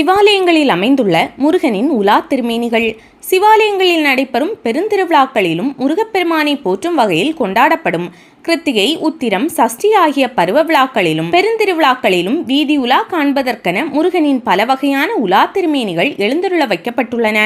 சிவாலயங்களில் அமைந்துள்ள முருகனின் உலா திருமேனிகள். சிவாலயங்களில் நடைபெறும் பெருந்திருவிழாக்களிலும் முருகப்பெருமானை போற்றும் வகையில் கொண்டாடப்படும். கிருத்திகை உத்திரம் சஷ்டி ஆகிய பருவ விழாக்களிலும் பெருந்திருவிழாக்களிலும் வீதி உலா காண்பதற்கென முருகனின் பல வகையான உலா திருமேனிகள் எழுந்தருள வைக்கப்பட்டுள்ளன.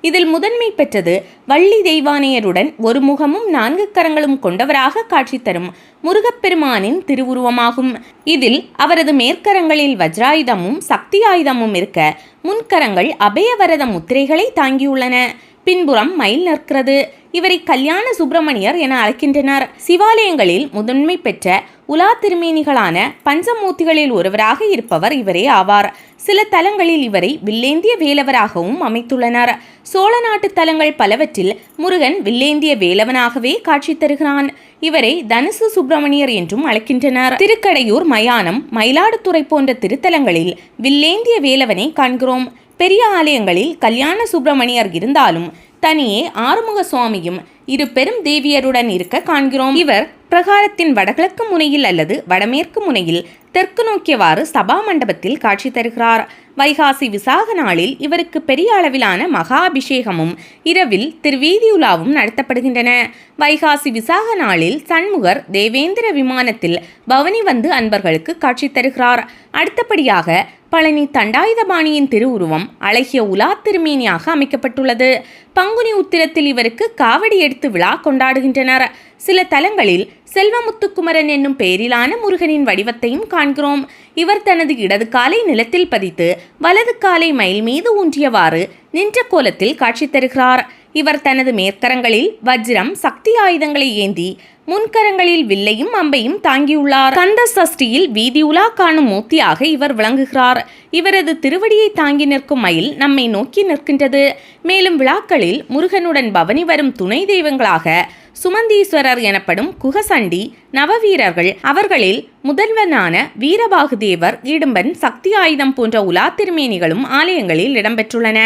இதில் முதன்மை பெற்றது வள்ளி தெய்வானையருடன் ஒரு முகமும் நான்கு கரங்களும் கொண்டவராக காட்சி தரும் முருகப்பெருமானின் திருவுருவமாகும். இதில் அவரது மேற்கரங்களில் வஜ்ராயுதமும் சக்தி ஆயுதமும் இருக்க முன்கரங்கள் அபயவரத முத்திரைகளை தாங்கியுள்ளன. உள்ளன பின்புறம் மயில் நிற்கிறது. இவரை கல்யாண சுப்பிரமணியர் என அழைக்கின்றனர். சிவாலயங்களில் முதன்மை பெற்ற உலா திருமேனிகளான பஞ்சமூர்த்திகளில் ஒருவராக இருப்பவர் இவரே ஆவார். சில தலங்களில் இவரை வில்லேந்திய வேலவராகவும் அமைத்துள்ளனர். சோழ நாட்டு தலங்கள் பலவற்றில் முருகன் வில்லேந்திய வேலவனாகவே காட்சி தருகிறான். இவரை தனுசு சுப்பிரமணியர் என்றும் அழைக்கின்றனர். திருக்கடையூர் மயானம் மயிலாடுதுறை போன்ற திருத்தலங்களில் வில்லேந்திய வேலவனை காண்கிறோம். பெரிய ஆலயங்களில் கல்யாண சுப்பிரமணியர் இருந்தாலும் தனியே ஆறுமுக சுவாமியும் இரு பெரும் தேவியருடன் இருக்க காண்கிறோம். இவர் பிரகாரத்தின் வடகிழக்கு முனையில் அல்லது வடமேற்கு முனையில் தெற்கு நோக்கியவாறு சபா மண்டபத்தில் காட்சி தருகிறார். வைகாசி விசாக நாளில் இவருக்கு பெரிய அளவிலான மகா அபிஷேகமும் இரவில் திருவீதியுலாவும் நடத்தப்படுகின்றன. வைகாசி விசாக நாளில் சண்முகர் தேவேந்திர விமானத்தில் பவனி வந்து அன்பர்களுக்கு காட்சி தருகிறார். அடுத்தபடியாக பழனி தண்டாயுதபாணியின் திருவுருவம் அழகிய உலா திருமேனியாக அமைக்கப்பட்டுள்ளது. பங்குனி உத்திரத்தில் இவருக்கு காவடி எடுத்து விழா கொண்டாடுகின்றனர். சில தலங்களில் செல்வமுத்துக்குமரன் என்னும் பெயரிலான முருகனின் வடிவத்தையும் காண்கிறோம். இவர் தனது இடது காலை நிலத்தில் பதித்து வலது காலை மயில் மீது ஊன்றியவாறு நின்ற கோலத்தில் காட்சி தருகிறார். இவர் தனது மேற்கரங்களில் வஜ்ரம் சக்தி ஆயுதங்களை ஏந்தி முன்கரங்களில் வில்லையும் அம்பையும் தாங்கியுள்ளார். கந்த சஷ்டியில் வீதி உலா காணும் மூர்த்தியாக இவர் விளங்குகிறார். இவரது திருவடியை தாங்கி நிற்கும் மயில் நம்மை நோக்கி நிற்கின்றது. மேலும் விழாக்களில் முருகனுடன் பவனி வரும் துணை தெய்வங்களாக சுமந்தீஸ்வரர் எனப்படும் குகசண்டி நவவீரர்கள் அவர்களில் முதல்வனான வீரபாகுதேவர் இடும்பன் சக்தி ஆயுதம் போன்ற உலா திருமேனிகளும் ஆலயங்களில் இடம்பெற்றுள்ளன.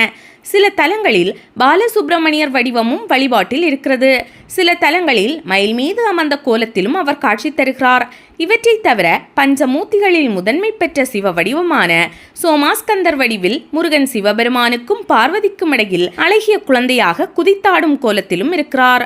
சில தலங்களில் பாலசுப்பிரமணியர் வடிவமும் வழிபாட்டில் இருக்கிறது. சில தலங்களில் மயில் மீது அமர்ந்த கோலத்திலும் அவர் காட்சி தருகிறார். இவற்றை தவிர பஞ்சமூர்த்திகளில் முதன்மை பெற்ற சிவ வடிவமான சோமாஸ்கந்தர் வடிவில் முருகன் சிவபெருமானுக்கும் பார்வதிக்கும் இடையில் அழகிய குழந்தையாக குதித்தாடும் கோலத்திலும் இருக்கிறார்.